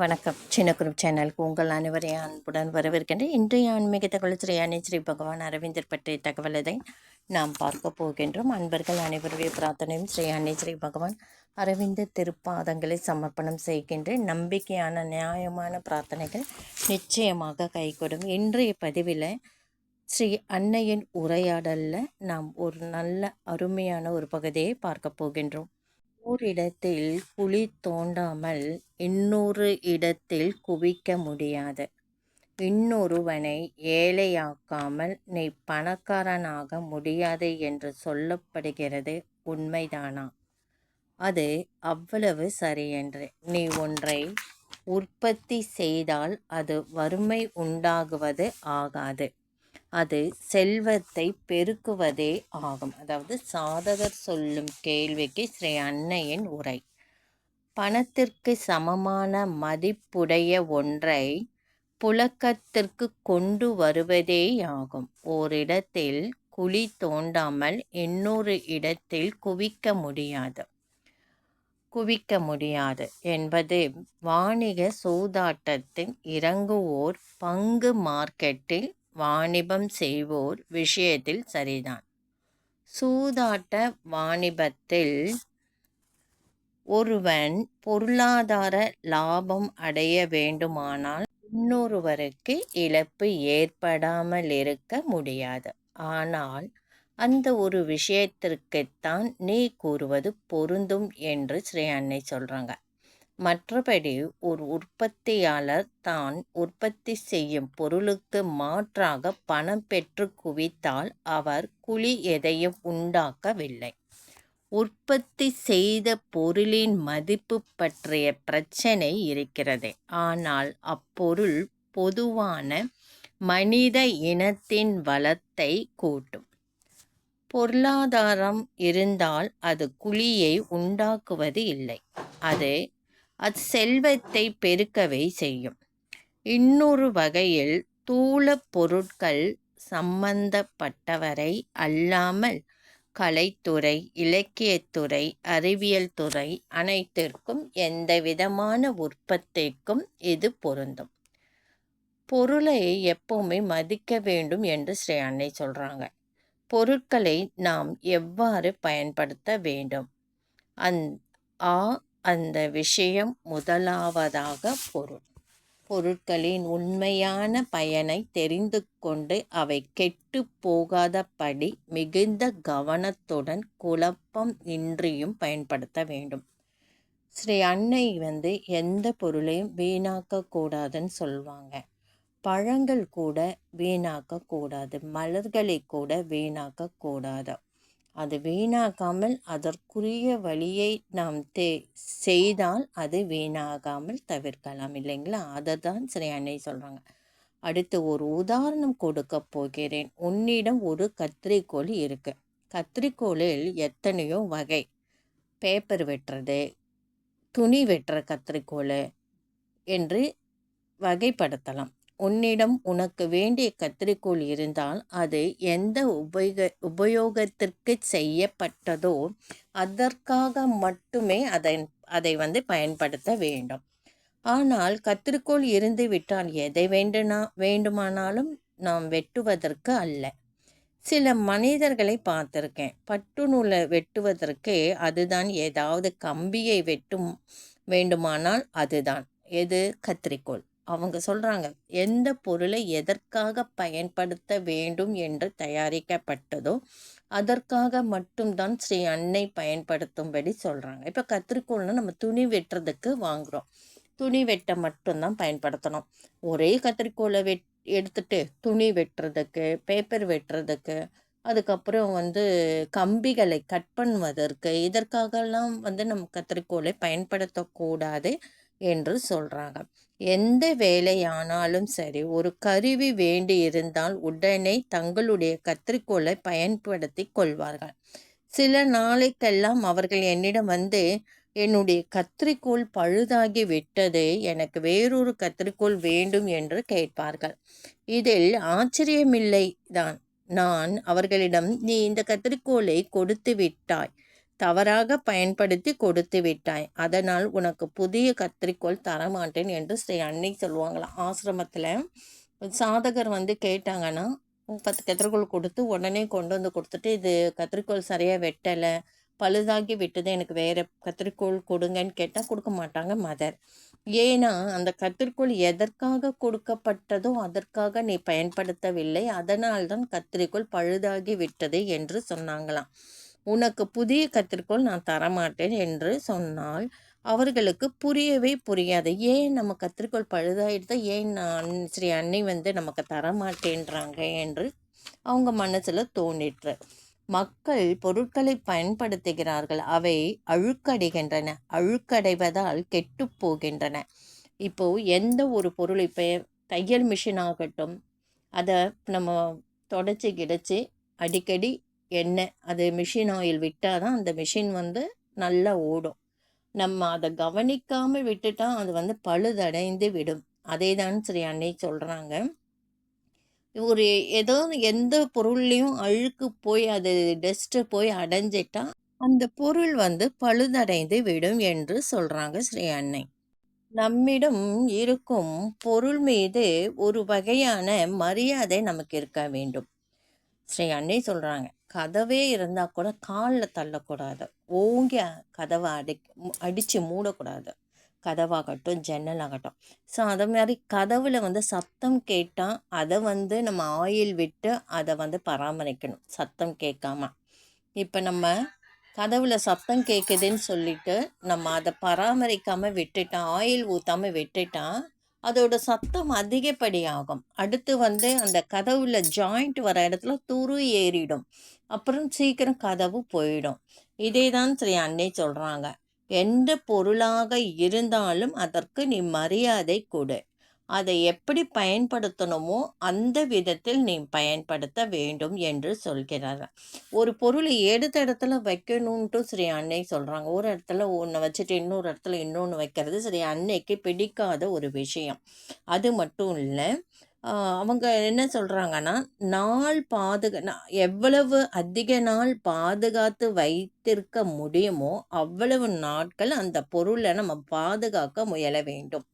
வணக்கம். சின்ன குரூப் சேனலுக்கு உங்கள் அனைவரையும் அன்புடன் வரவேற்கின்றேன். இன்றைய ஆன்மீக தகவல் ஸ்ரீ அணி ஸ்ரீ பகவான் அரவிந்தர் பற்றிய தகவலை நாம் பார்க்க போகின்றோம். அன்பர்கள் அனைவருடைய பிரார்த்தனையும் ஸ்ரீ அணி ஸ்ரீ பகவான் அரவிந்த திருப்பாதங்களை சமர்ப்பணம் செய்கின்ற நம்பிக்கையான நியாயமான பிரார்த்தனைகள் நிச்சயமாக கைகூடும். இன்றைய பதிவில் ஸ்ரீ அன்னையின் உரையாடலில் நாம் ஒரு நல்ல அருமையான ஒரு பகுதியை பார்க்க போகின்றோம். ஓரிடத்தில் குழி தோண்டாமல் இன்னொரு இடத்தில் குவிக்க முடியாது. இன்னொருவனை ஏழையாக்காமல் நீ பணக்காரனாக முடியாது என்று சொல்லப்படுகிறது உண்மைதானா? அது அவ்வளவு சரியென்று. நீ ஒன்றை உற்பத்தி செய்தால் அது வறுமை உண்டாகுவது ஆகாது. அது செல்வத்தை பெருக்குவதே ஆகும். அதாவது சாதகர் சொல்லும் கேள்விக்கு ஸ்ரீ அன்னையின் உரை. பணத்திற்கு சமமான மதிப்புடைய ஒன்றை புழக்கத்திற்கு கொண்டு வருவதேயாகும் ஓரிடத்தில் குழி தோண்டாமல் இன்னொரு இடத்தில் குவிக்க முடியாது. குவிக்க முடியாது என்பது வாணிக சூதாட்டத்தின் இறங்குவோர் பங்கு மார்க்கெட்டில் வாணிபம் செய்வோர் விஷயத்தில் சரிதான். சூதாட்ட வாணிபத்தில் ஒருவன் பொருளாதார லாபம் அடைய வேண்டுமானால் இன்னொருவருக்கு இழப்பு ஏற்படாமல் இருக்க முடியாது. ஆனால் அந்த ஒரு விஷயத்திற்குத்தான் நீ கூறுவது பொருந்தும் என்று ஸ்ரீ அன்னை சொல்கிறாங்க மற்றபடி ஒரு உற்பத்தியாளர் தான் உற்பத்தி செய்யும் பொருளுக்கு மாற்றாக பணம் பெற்று குவித்தால் அவர் குழி எதையும் உண்டாக்கவில்லை. உற்பத்தி செய்த பொருளின் மதிப்பு பற்றிய பிரச்சனை இருக்கிறது. ஆனால் அப்பொருள் பொதுவான மனித இனத்தின் வளத்தை கூட்டும். பொருளாதாரம் இருந்தால் அது குழியை உண்டாக்குவது இல்லை. அது அது செல்வத்தை பெருக்கவே செய்யும். இன்னொரு வகையில் தூள பொருட்கள் சம்பந்தப்பட்டவரை அல்லாமல் கலைத்துறை இலக்கியத்துறை அறிவியல் துறை அனைத்திற்கும் எந்த விதமான உற்பத்திக்கும் இது பொருந்தும். பொருளை எப்பவுமே மதிக்க வேண்டும் என்று ஸ்ரீ அன்னை சொல்கிறாங்க பொருட்களை நாம் எவ்வாறு பயன்படுத்த வேண்டும்? அந் ஆ அந்த விஷயம் முதலாவதாக பொருள். பொருட்களின் உண்மையான பயனை தெரிந்து கொண்டு அவை கெட்டு போகாதபடி மிகுந்த கவனத்துடன் குழப்பம் இன்றியும் பயன்படுத்த வேண்டும். ஸ்ரீ அன்னை வந்து எந்த பொருளையும் வீணாக்க கூடாதுன்னு சொல்லுவாங்க பழங்கள் கூட வீணாக்க கூடாது மலர்களை கூட வீணாக்க கூடாது. அது வீணாகாமல் அதற்குரிய வழியை நாம் தே செய்தால் அது வீணாகாமல் தவிர்க்கலாம் இல்லைங்களா? அதை தான் ஸ்ரீ அன்னை சொல்கிறாங்க அடுத்து ஒரு உதாரணம் கொடுக்க போகிறேன். உன்னிடம் ஒரு கத்திரிக்கோள் இருக்கு. கத்திரிக்கோளில் எத்தனையோ வகை. பேப்பர் வெட்டுறது துணி வெட்டுற கத்திரிக்கோள் என்று வகைப்படுத்தலாம். உன்னிடம் உனக்கு வேண்டிய கத்திரிக்கோள் இருந்தால் அது எந்த உபயோக உபயோகத்திற்கு செய்யப்பட்டதோ அதற்காக மட்டுமே அதை அதை வந்து பயன்படுத்த வேண்டும். ஆனால் கத்திரிக்கோள் இருந்து விட்டால் எதை வேண்டுனா வேண்டுமானாலும் நாம் வெட்டுவதற்கு அல்ல. சில மனிதர்களை பார்த்துருக்கேன். பட்டு நூலை வெட்டுவதற்கு அதுதான் ஏதாவது கம்பியை வெட்டும் வேண்டுமானால் அதுதான். எது? கத்திரிக்கோள். அவங்க சொல்கிறாங்க எந்த பொருளை எதற்காக பயன்படுத்த வேண்டும் என்று தயாரிக்கப்பட்டதோ அதற்காக மட்டும்தான் ஸ்ரீ அன்னை பயன்படுத்தும்படி சொல்கிறாங்க இப்போ கத்திரிக்கோள்னா நம்ம துணி வெட்டுறதுக்கு வாங்குகிறோம் துணி வெட்ட மட்டும்தான் பயன்படுத்தணும். ஒரே கத்திரிக்கோளை வெட் எடுத்துட்டு துணி வெட்டுறதுக்கு பேப்பர் வெட்டுறதுக்கு அதுக்கப்புறம் வந்து கம்பிகளை கட் பண்ணுவதற்கு இதற்காகலாம் வந்து நம்ம கத்திரிக்கோளை பயன்படுத்தக்கூடாது என்று சொல்கிறாங்க எந்த வேலையானாலும் சரி ஒரு கருவி வேண்டி இருந்தால் உடனே தங்களுடைய கத்திரிக்கோளை பயன்படுத்தி கொள்வார்கள். சில நாளைக்கெல்லாம் அவர்கள் என்னிடம் வந்து என்னுடைய கத்திரிக்கோள் பழுதாகி விட்டது எனக்கு வேறொரு கத்திரிக்கோள் வேண்டும் என்று கேட்பார்கள். இதில் ஆச்சரியமில்லை தான் நான் அவர்களிடம் நீ இந்த கத்திரிக்கோளை கொடுத்து விட்டாய். தவறாக பயன்படுத்தி கொடுத்து விட்டாய். அதனால் உனக்கு புதிய கத்திரிக்கோள் தரமாட்டேன் என்று ஸ்ரீ அன்னை சொல்லுவாங்களாம் ஆசிரமத்தில். சாதகர் வந்து கேட்டாங்கன்னா பத்து கத்திரிக்கோள் கொடுத்து உடனே கொண்டு வந்து கொடுத்துட்டு இது கத்திரிக்கோள் சரியாக வெட்டலை. பழுதாகி விட்டது. எனக்கு வேறு கத்திரிக்கோள் கொடுங்கன்னு கேட்டால் கொடுக்க மாட்டாங்க மதர். ஏன்னா அந்த கத்திரிக்கோள் எதற்காக கொடுக்கப்பட்டதோ அதற்காக நீ பயன்படுத்தவில்லை. அதனால்தான் கத்திரிக்கோள் பழுதாகி விட்டது என்று சொன்னாங்களாம். உனக்கு புதிய கத்திரிக்கோள் நான் தரமாட்டேன் என்று சொன்னால் அவர்களுக்கு புரியவே புரியாது. ஏன் நம்ம கத்திரிக்கோள் பழுதாயிடுதா? ஏன் நான் ஸ்ரீ அன்னை வந்து நமக்கு தரமாட்டேன்றாங்க என்று அவங்க மனசில் தோண்டிட்டு மக்கள் பொருட்களை பயன்படுத்துகிறார்கள். அவை அழுக்கடைகின்றன. அழுக்கடைவதால் கெட்டு போகின்றன. இப்போ எந்த ஒரு பொருள் இப்போ தையல் மிஷின் ஆகட்டும் அதை நம்ம தொடச்சி கிடச்சி அடிக்கடி எண்ணெய் அது மிஷின் ஆயில் விட்டால் தான் அந்த மிஷின் வந்து நல்லா ஓடும். நம்ம அதை கவனிக்காமல் விட்டுட்டால் அது வந்து பழுதடைந்து விடும். அதே தான் சரி அன்னை சொல்கிறாங்க ஒரு ஏதோ எந்த பொருள்லையும் அழுக்கு போய் அது டஸ்ட்டு போய் அடைஞ்சிட்டா அந்த பொருள் வந்து பழுதடைந்து விடும் என்று சொல்கிறாங்க ஸ்ரீ அன்னை. நம்மிடம் இருக்கும் பொருள் மீது ஒரு வகையான மரியாதை நமக்கு இருக்க வேண்டும். ஸ்ரீ அன்னை சொல்கிறாங்க கதவே இருந்தால் கூட காலில் தள்ளக்கூடாது. ஓங்கி கதவை அடி அடித்து மூடக்கூடாது. கதவாகட்டும் ஜன்னல் ஆகட்டும் ஸோ அதை மாதிரி கதவில் வந்து சத்தம் கேட்டால் அதை வந்து நம்ம ஆயில் விட்டு அதை வந்து பராமரிக்கணும் சத்தம் கேட்காம. இப்போ நம்ம கதவில் சத்தம் கேட்குதுன்னு சொல்லிட்டு நம்ம அதை பராமரிக்காமல் விட்டுட்டோம் ஆயில் ஊற்றாமல் விட்டுட்டான் அதோட சத்தம் அதிகப்படியாகும். அடுத்து வந்து அந்த கதவுல ஜாயிண்ட் வர இடத்துல துரு ஏறிடும். அப்புறம் சீக்கிரம் கதவு போயிடும். இதே தான் ஸ்ரீ அன்னை சொல்கிறாங்க எந்த பொருளாக இருந்தாலும் அதற்கு நீ மரியாதை கொடு. அதை எப்படி பயன்படுத்தணுமோ அந்த விதத்தில் நீ பயன்படுத்த வேண்டும் என்று சொல்கிறார். ஒரு பொருளை எடுத்த இடத்துல வைக்கணுன்ட்டு ஸ்ரீ அன்னை சொல்கிறாங்க ஒரு இடத்துல ஒன்று வச்சுட்டு இன்னொரு இடத்துல இன்னொன்று வைக்கிறது ஸ்ரீ அன்னைக்கு பிடிக்காத ஒரு விஷயம். அது மட்டும் இல்லை அவங்க என்ன சொல்கிறாங்கன்னா நாள் பாதுகா எவ்வளவு அதிக நாள் பாதுகாத்து வைத்திருக்க முடியுமோ அவ்வளவு நாட்கள் அந்த பொருளை நம்ம பாதுகாக்க முயல வேண்டும்.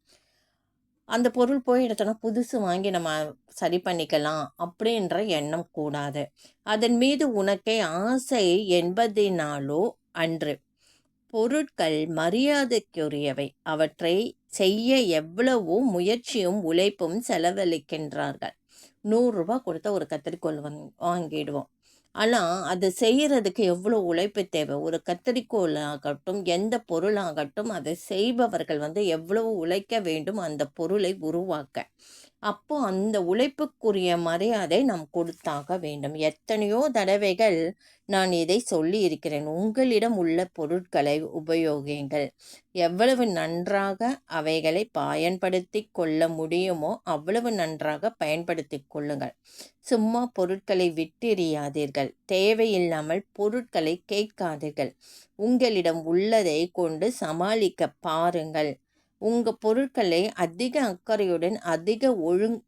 அந்த பொருள் போய் எடுத்தோன்னா புதுசு வாங்கி நம்ம சரி பண்ணிக்கலாம் அப்படின்ற எண்ணம் கூடாது. அதன் மீது உனக்கே ஆசை என்பதினாலோ அன்று பொருட்கள் மரியாதைக்குரியவை. அவற்றை செய்ய எவ்வளவோ முயற்சியும் உழைப்பும் செலவழிக்கின்றார்கள். நூறுரூபா கொடுத்த ஒரு கத்திரிக்கோள் வாங்கிடுவோம். ஆனால் அதை செய்கிறதுக்கு எவ்வளோ உழைப்பு தேவை? ஒரு கத்திரிக்கோளாகட்டும் எந்த பொருளாகட்டும் அதை செய்பவர்கள் வந்து எவ்வளவு உழைக்க வேண்டும் அந்த பொருளை உருவாக்க. அப்போ அந்த உழைப்புக்குரிய மரியாதை நாம் கொடுத்தாக வேண்டும். எத்தனையோ தடவைகள் நான் இதை சொல்லி இருக்கிறேன் உங்களிடம் உள்ள பொருட்களை உபயோகிங்கள் எவ்வளவு நன்றாக அவைகளை பயன்படுத்தி கொள்ள முடியுமோ அவ்வளவு நன்றாக பயன்படுத்தி கொள்ளுங்கள். சும்மா பொருட்களை விட்டெறியாதீர்கள். தேவையில்லாமல் பொருட்களை கேட்காதீர்கள். உங்களிடம் உள்ளதை கொண்டு சமாளிக்க பாருங்கள். உங்கள் பொருட்களை அதிக அக்கறையுடன் அதிக ஒழுங்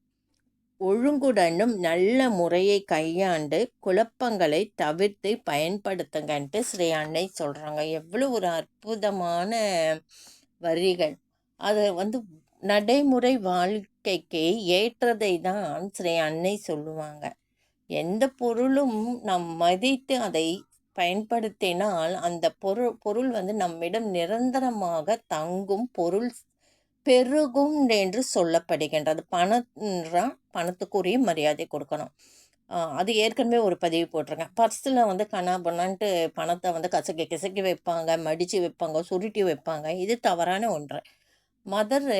ஒழுங்குடனும் நல்ல முறையை கையாண்டு குழப்பங்களை தவிர்த்து பயன்படுத்துங்கன்ட்டு ஸ்ரீ அன்னை சொல்கிறாங்க எவ்வளோ ஒரு அற்புதமான வரிகள். அதை வந்து நடைமுறை வாழ்க்கைக்கு ஏற்றதை தான் ஸ்ரீ அன்னை சொல்லுவாங்க. எந்த பொருளும் நாம் மதித்து அதை பயன்படுத்தினால் அந்த பொருள் பொருள் வந்து நம்மிடம் நிரந்தரமாக தங்கும் பொருள் பெருகும் என்று சொல்லப்படுகின்றது பணம்ன்றா பணத்துக்குரிய மரியாதை கொடுக்கணும். அது ஏற்கனவே ஒரு பதிவு போட்டிருக்கேன். பர்ஸில் வந்து கணா பண்ணான்ட்டு பணத்தை வந்து கசக்கி கசக்கி வைப்பாங்க மடித்து வைப்பாங்க சுருட்டி வைப்பாங்க. இது தவறான ஒன்று. மதர்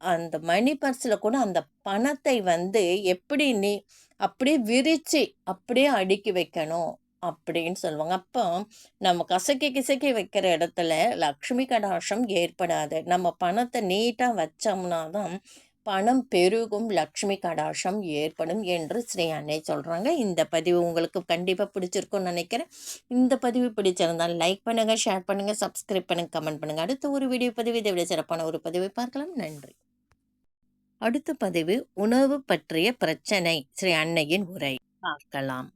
அந்த மணி பர்ஸில் கூட அந்த பணத்தை வந்து எப்படி நீ அப்படியே விரித்து அப்படியே அடுக்கி வைக்கணும். அப்படின்னு சொல்லுவாங்க. அப்போ நம்ம கசக்கி கிசக்கி வைக்கிற இடத்துல லக்ஷ்மி கடாஷம் ஏற்படாது. நம்ம பணத்தை நீட்டாக வச்சோம்னா தான் பணம் பெருகும் லக்ஷ்மி கடாசம் ஏற்படும் என்று ஸ்ரீ அன்னை சொல்கிறாங்க இந்த பதிவு உங்களுக்கு கண்டிப்பாக பிடிச்சிருக்கும்னு நினைக்கிறேன். இந்த பதிவு பிடிச்சிருந்தால் லைக் பண்ணுங்கள் ஷேர் பண்ணுங்கள் சப்ஸ்கிரைப் பண்ணுங்கள் கமெண்ட் பண்ணுங்கள் அடுத்த ஒரு வீடியோ பதிவு இதை விட சிறப்பான ஒரு பதிவை பார்க்கலாம். நன்றி. அடுத்த பதிவு உணவு பற்றிய பிரச்சனை ஸ்ரீ அன்னையின் உரை. பார்க்கலாம்.